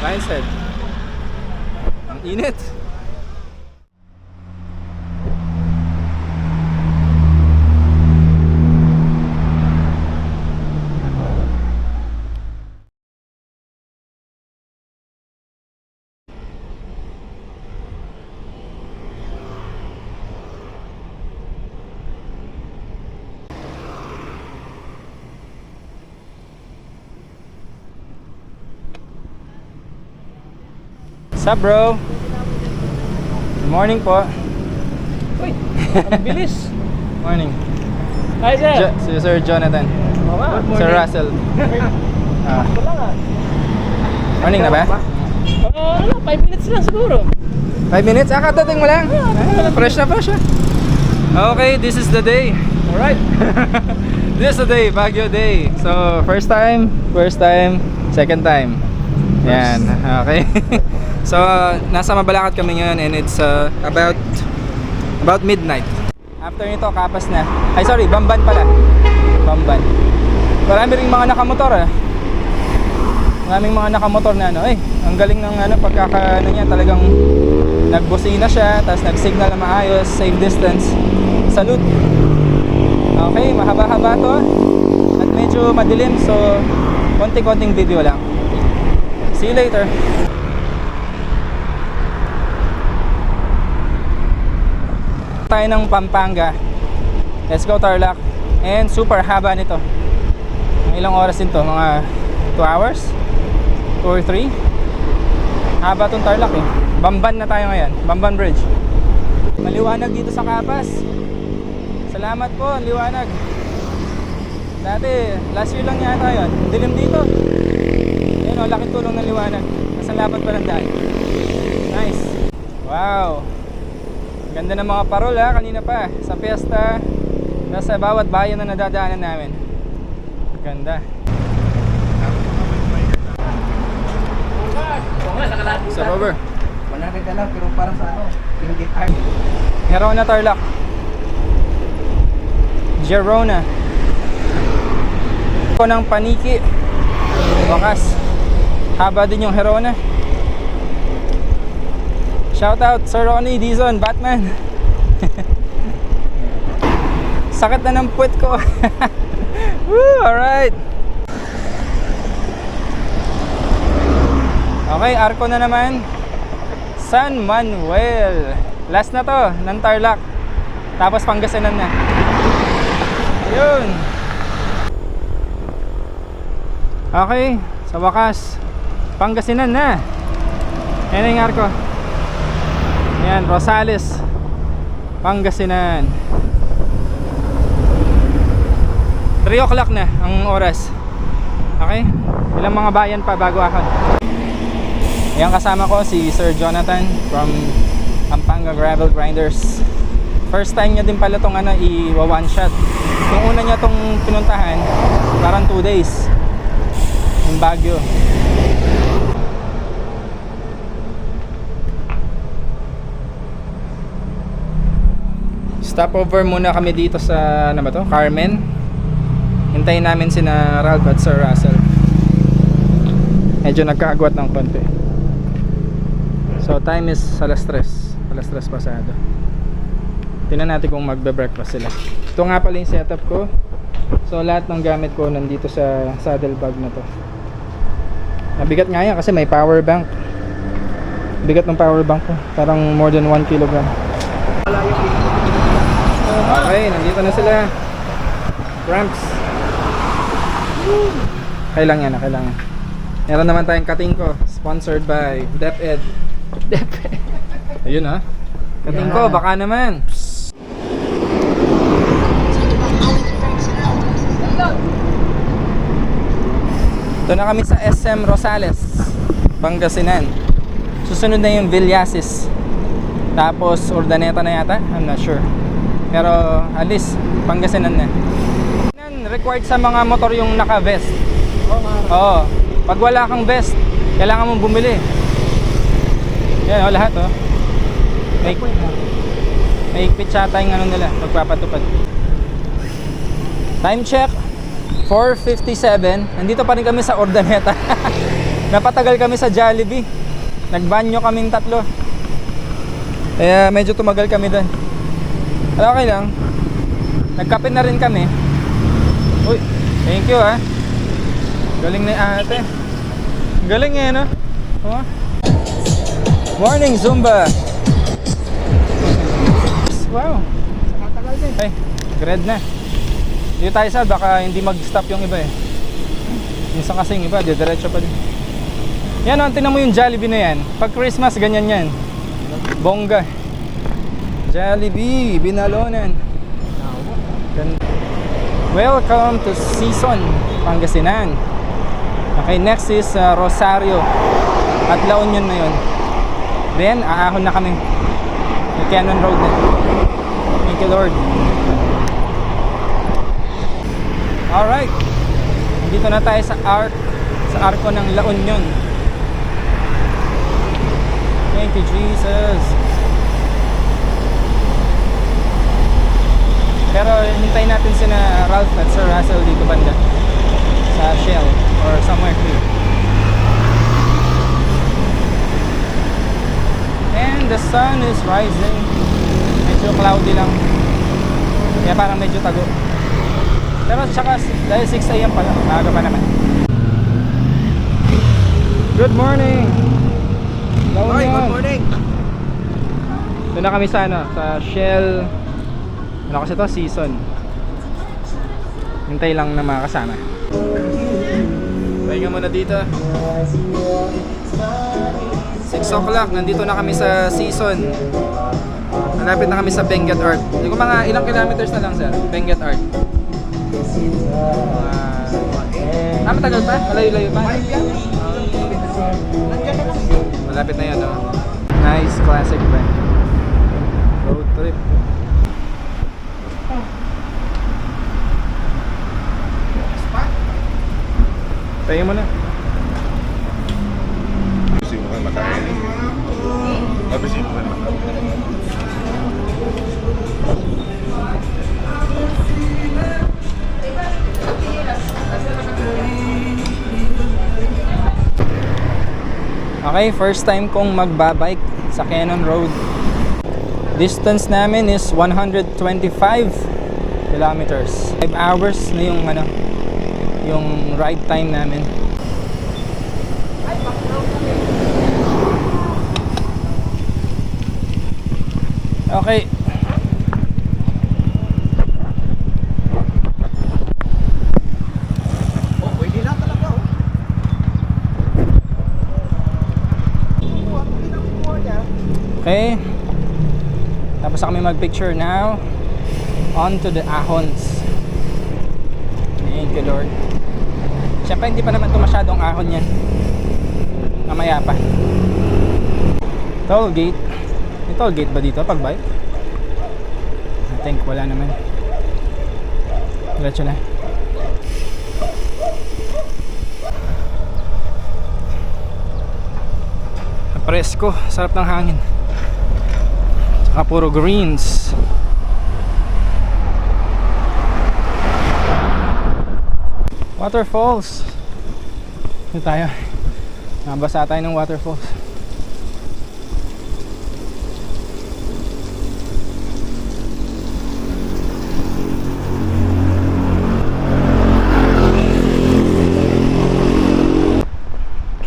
Head. Ang init. What's up, bro? Good morning po. Uy, ang bilis. Morning. Hi, sir. Jo- si Sir Jonathan. Nga. Sir Russell. Ah, morning na ba? Oo, ano, 5 minutes lang siguro. 5 minutes? Ah, katating mo lang. Ah, fresh na fresh ah. Okay, this is the day. Alright. This is the day, Baguio Day. So, first time, first time, second time. Yan, okay. so, nasa Mabalacat kami ngayon and it's uh, about about midnight. After nito, kapas na. Ay, sorry, Bamban pala. Bamban. Marami ring mga nakamotor ah. Maraming mga nakamotor na ano, eh, ang galing ng ano, pagkaka, ano niya, talagang nagbusina siya, tapos nag-signal na maayos, safe distance. Salute. Okay, mahaba-haba to. At medyo madilim, so konting-konting video lang. See you later. Tayo ng Pampanga. Let's go Tarlac. And super haba nito. Ilang oras din to? Mga 2 hours? 2 or 3? Haba tong Tarlac eh. Bamban na tayo ngayon. Bamban Bridge. Maliwanag dito sa Kapas. Salamat po, ang liwanag. Dati, last year lang yata yun. Dilim dito. Ayun o, laking tulong ng liwanag. Nasa lapat pa ng daan. Nice. Wow. Ganda ng mga parol ha, kanina pa. Sa piyesta, nasa bawat bayan na nadadaanan namin. Ganda. Sa Robert. 100 na lang, pero parang sa ano, pinggit art. Herona Tarlac. Gerona. Ko ng paniki. Wakas. Haba din yung Herona. Shout out Sir Ronnie Dizon, Batman. Sakit na ng puwet ko. Woo, alright. Okay, arko na naman. San Manuel. Last na to, ng Tarlac. Tapos Pangasinan na. Ayun. Okay, sa wakas, Pangasinan na. Yan na yung arko. Yan, Rosales. Pangasinan. 3 o'clock na ang oras. Okay? Ilang mga bayan pa bago ako. Yan kasama ko si Sir Jonathan from Pampanga Gravel Grinders. First time niya din pala tong ano, i one shot. Yung una niya tong pinuntahan, parang 2 days. Yung Baguio. Stopover muna kami dito sa ano ba to? Carmen. Hintayin namin sina Ralph at Sir Russell. Medyo nagkaagwat ng konti. So time is alas 3. Alas 3 pasado. Tingnan natin kung magbe-breakfast sila. Ito nga pala yung setup ko. So lahat ng gamit ko nandito sa saddle bag na to. Mabigat nga yan kasi may power bank. Bigat ng power bank ko. Parang more than 1 kilogram. Okay, nandito na sila. Ramps. Kailang yan, kailangan. Meron naman tayong katingko. Sponsored by DepEd. DepEd. Ayun ah. Katingko, baka naman. Ito na kami sa SM Rosales, Pangasinan. Susunod na yung Villasis. Tapos Urdaneta na yata, I'm not sure. Pero at least Pangasinan na. Required sa mga motor yung naka-vest. Oo. Pag wala kang vest, kailangan mong bumili. Yan oh, lahat oh. May, may higpit yata yung ano nila, pagpapatupad. Time check, 4.57. Nandito pa rin kami sa Ordaneta. napatagal kami sa Jollibee. Nagbanyo kaming tatlo. Kaya medyo tumagal kami doon. Pero okay lang. Nagkape na rin kami. Uy, thank you ah. Galing ni ate. Galing eh, no? Oh. Morning, Zumba! Wow! Nakatagal din. Ay, grad na. Dito tayo sa baka hindi mag-stop yung iba eh. Minsan kasi yung iba, diretso pa din. Yan, oh, tingnan mo yung Jollibee na yan. Pag Christmas, ganyan yan. Bongga. Jollibee, Binalonan. Welcome to Season, Pangasinan. Okay, next is uh, Rosario. At La Union na yun. Then, aahon na kami. May Cannon Road na. Thank you, Lord. Alright. Dito na tayo sa arc sa arko ng La Union. Thank you, Jesus. Pero hintayin natin sina Ralph at Sir Russell dito banda sa Shell or somewhere here. And the sun is rising. Medyo cloudy lang. Kaya parang medyo tago. Pero tsaka dahil 6 a.m. pa lang, maaga pa naman. Good morning! Hello, Hi, good morning. Doon na kami sa ano, sa Shell. Ano kasi to? Season. Hintay lang na mga kasama. Pahinga muna dito. 6 o'clock, nandito na kami sa Season. Malapit na kami sa Benguet Art. Hindi ko mga ilang kilometers na lang sir, Benguet Art. Uh, ah, matagal pa? Malayo-layo pa? Okay, first time kong magbabike sa Cannon Road. Distance namin is 125 kilometers. 5 hours na yung ano, yung ride time namin. Okay. Oh, pwede na talaga oh. Oh, ang pwede na kumuha niya. Okay. Tapos kami mag-picture now. On to the ahons. Thank you, Lord. Siyempre, hindi pa naman ito masyadong ahon yan. Mamaya pa. Toll gate. May toll gate ba dito pag bike? I think wala naman. Diretso na. Presko, sarap ng hangin. Tsaka puro greens. Waterfalls. Dito tayo. Nabasa tayo ng waterfalls.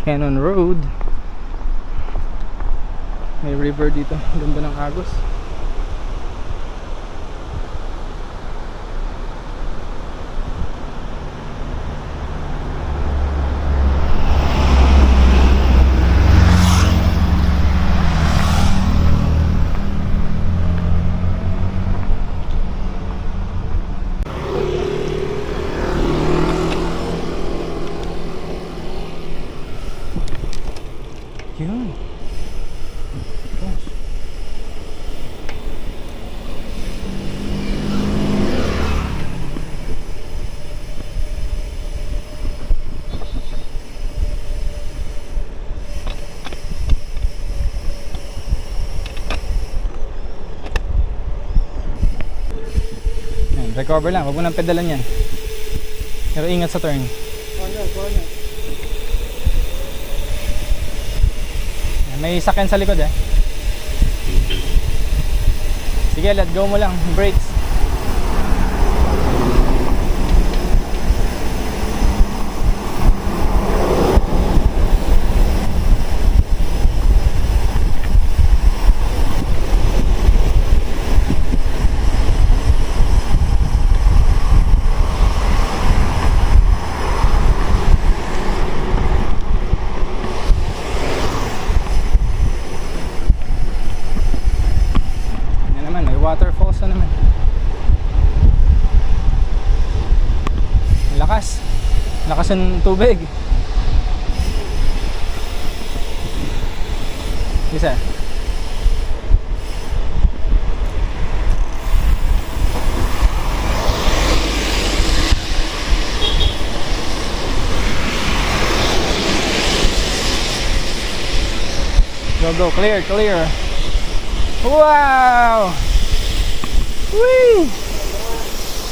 Cannon Road. River dito. Ganda ng agos. Recover lang. Huwag mo nang pedalan yan. Pero ingat sa turn. May sakyan sa likod eh. Sige, let go mo lang. Brakes. Waterfalls na naman. Lakas. Lakas ng tubig. Isa. Go, go, clear, clear. Wow! Whee!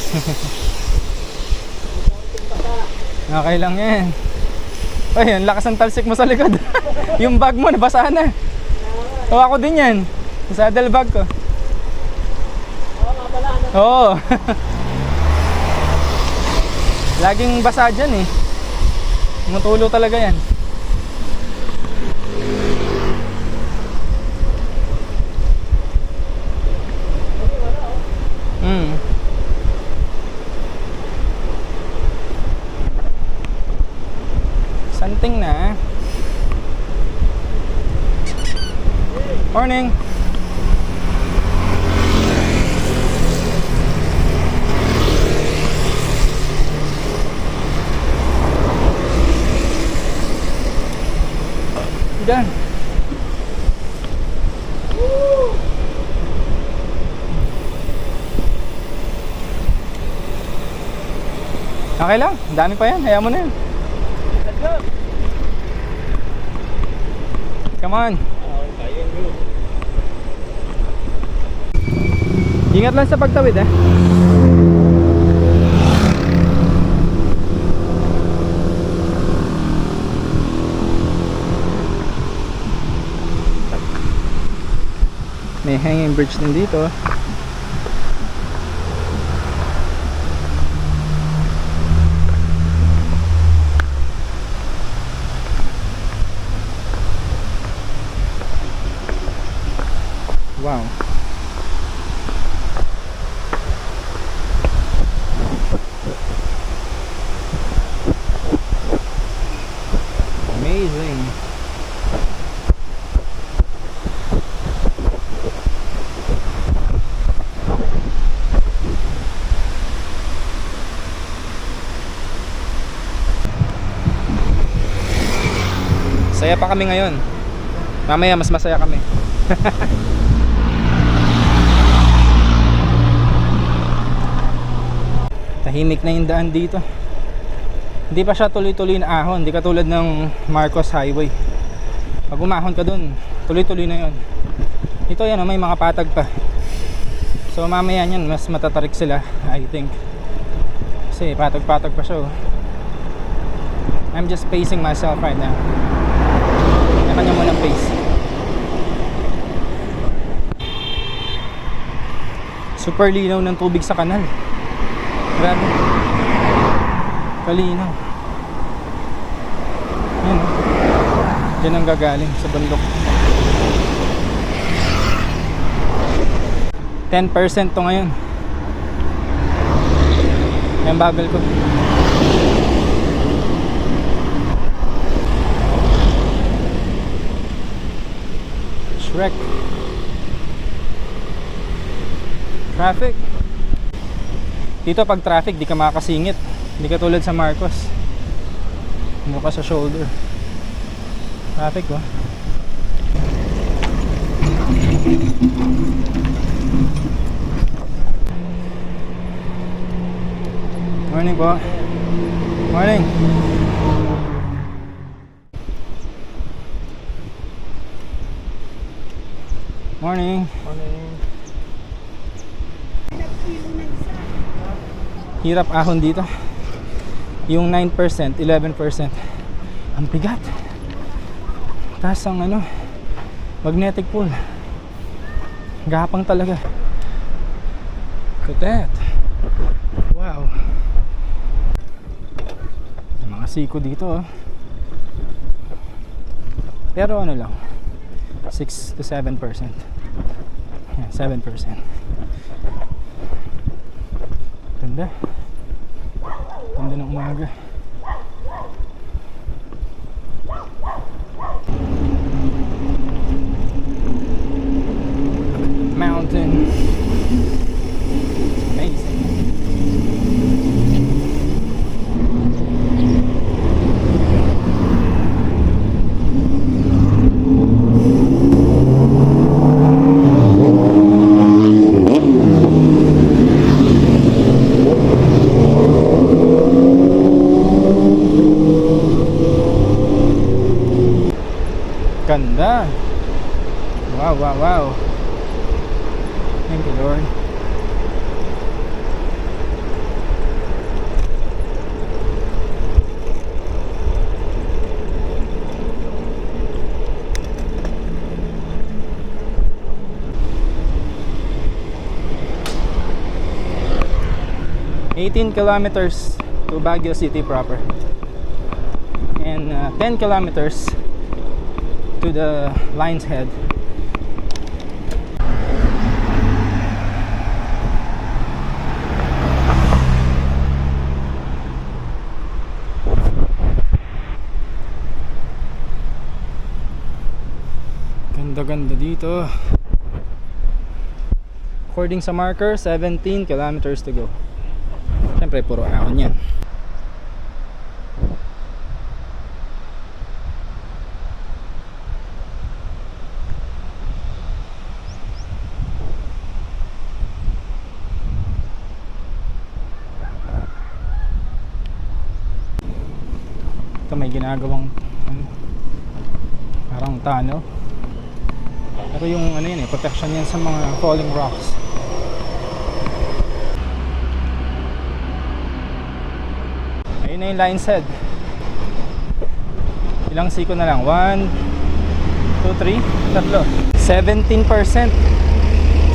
okay lang yan. Ay, ang lakas ng talsik mo sa likod. yung bag mo, nabasa na. O ako din yan. Sa saddle bag ko. Oo. Laging basa dyan eh. Tumutulo talaga yan. Mm. Santing na. Morning. Done. Okay lang, ang dami pa yan, hayaan mo na yan. Let's go. Come on. Ingat lang sa pagtawid eh. May hanging bridge din dito. Wow. Amazing. Saya pa kami ngayon. Mamaya mas masaya kami. Tahimik na yung daan dito. Hindi pa siya tuloy-tuloy na ahon, hindi katulad ng Marcos Highway. Pag umahon ka dun, tuloy-tuloy na yon. Ito yan, oh, may mga patag pa. So mamaya yan, mas matatarik sila, I think. Kasi patag-patag pa siya. Oh. I'm just pacing myself right now. Kanya-kanya mo ng pace. Super linaw ng tubig sa kanal. Grabe. Kalinaw. Yan. Diyan ang gagaling sa bundok. 10% to ngayon. Yan bagal ko. Shrek. Traffic. Dito pag traffic, di ka makakasingit. Hindi ka tulad sa Marcos. Ka sa shoulder. Traffic oh. ba? Morning po. Morning. Morning. Hirap ahon dito. Yung 9%, 11%. Ang bigat. Taas ang ano, Magnetic pool. Gapang talaga. Look at that. Wow. May mga siko dito oh. Pero ano lang 6 to 7% Yan, 7% Ganda. Ganda ng umaga 18 kilometers to Baguio City proper. And uh, 10 kilometers to the lion's head. Ganda dito. According sa marker 17 kilometers to go. Siyempre, puro ahon yan. Ito may ginagawang ano, parang tunnel. Pero yung ano yun eh, protection yan sa mga falling rocks. Yung line set. Ilang siko na lang? 1, 2, 3, tatlo. 17%.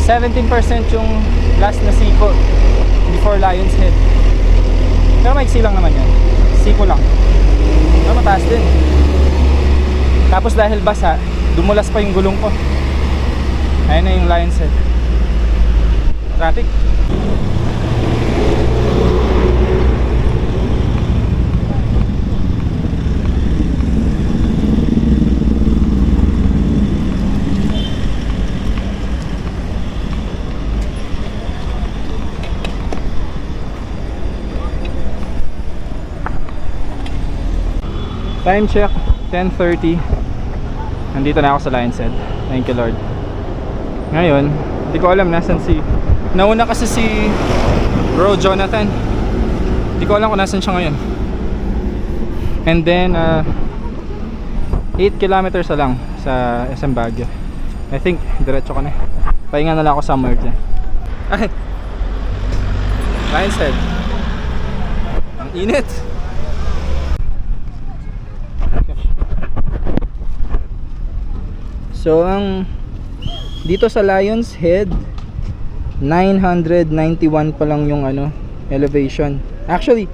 17% yung last na siko before Lion's Head. Pero maiksi lang naman yan. Siko lang. Pero mataas din. Tapos dahil basa, dumulas pa yung gulong ko. Ayun na yung Lion's Head. Traffic. Time check, 10.30 Nandito na ako sa Lion's Head. Thank you Lord. Ngayon, hindi ko alam nasan si Nauna kasi si Bro Jonathan. Hindi ko alam kung nasan siya ngayon. And then uh, 8 kilometers na lang sa SM Baguio. I think, diretso ka na. Pahinga na lang ako somewhere dyan Ay! Lion's Head. Ang init So ang dito sa Lions Head 991 pa lang yung ano elevation. Actually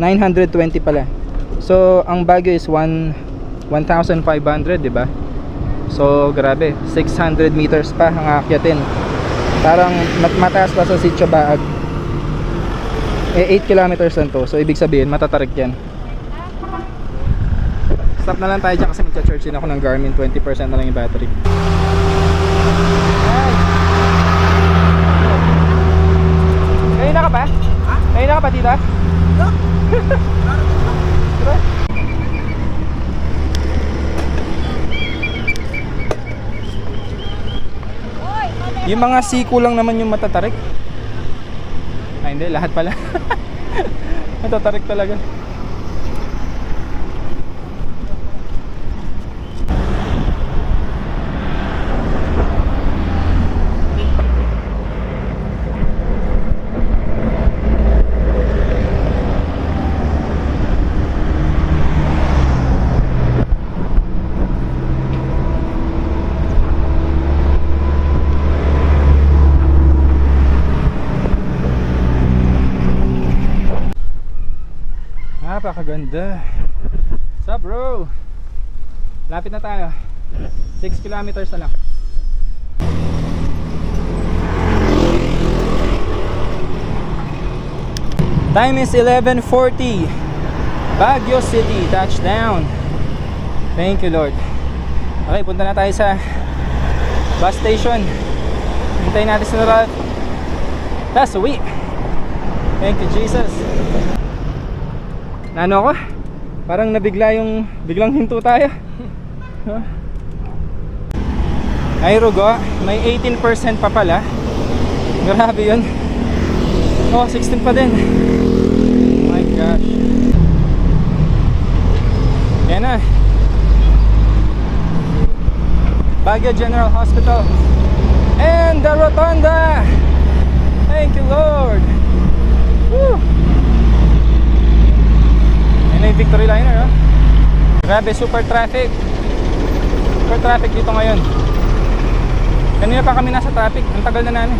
920 pala. So ang Baguio is 1 1,500, 'di ba? So grabe, 600 meters pa ang aakyatin. Parang mat mataas pa sa Sitio Baag. Eh 8 kilometers lang to. So ibig sabihin matatarik 'yan. Stop na lang tayo dyan kasi magcha-charge din ako ng Garmin 20% na lang yung battery! Kanina ka pa? Ha? Kanina ka pa dito? Tara. Yung mga siko lang naman yung matatarik Ay hindi, lahat pala Matatarik talaga Napakaganda. What's bro? Lapit na tayo. 6 kilometers na lang. Time is 11.40 Baguio City, touchdown Thank you Lord Okay, punta na tayo sa bus station Hintayin natin Ralph That's uwi Thank you Jesus Nano ako? Parang nabigla yung Biglang hinto tayo? Ay Rugo, may 18% pa pala. Grabe yun. Oh, 16 pa din. My gosh. Yan na. Baguio General Hospital. And the Rotunda! Thank you Lord! Woo! Na yung Victory Liner oh. Grabe super traffic. Super traffic dito ngayon. Kanina pa kami nasa traffic. Ang tagal na namin.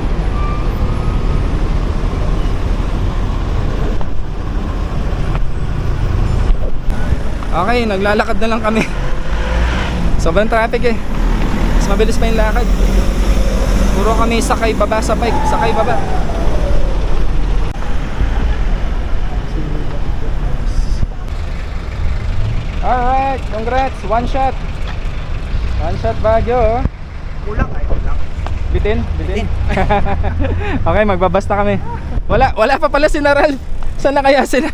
Okay, naglalakad na lang kami. Sobrang traffic eh. Mas mabilis pa yung lakad. Puro kami sakay baba sa bike Sakay baba Alright, congrats, one shot One shot Baguio oh. Kulang ay kulang. Bitin? Bitin? okay, magbabasta kami. Wala, wala pa pala si Naral. Saan na kaya sila?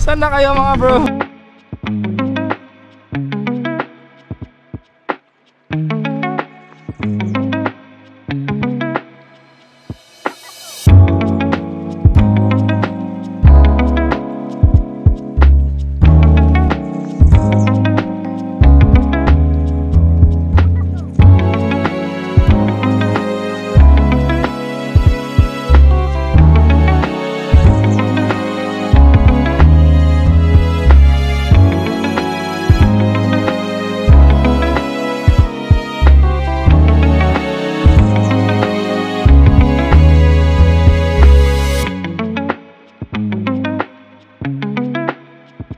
Saan na kayo mga bro?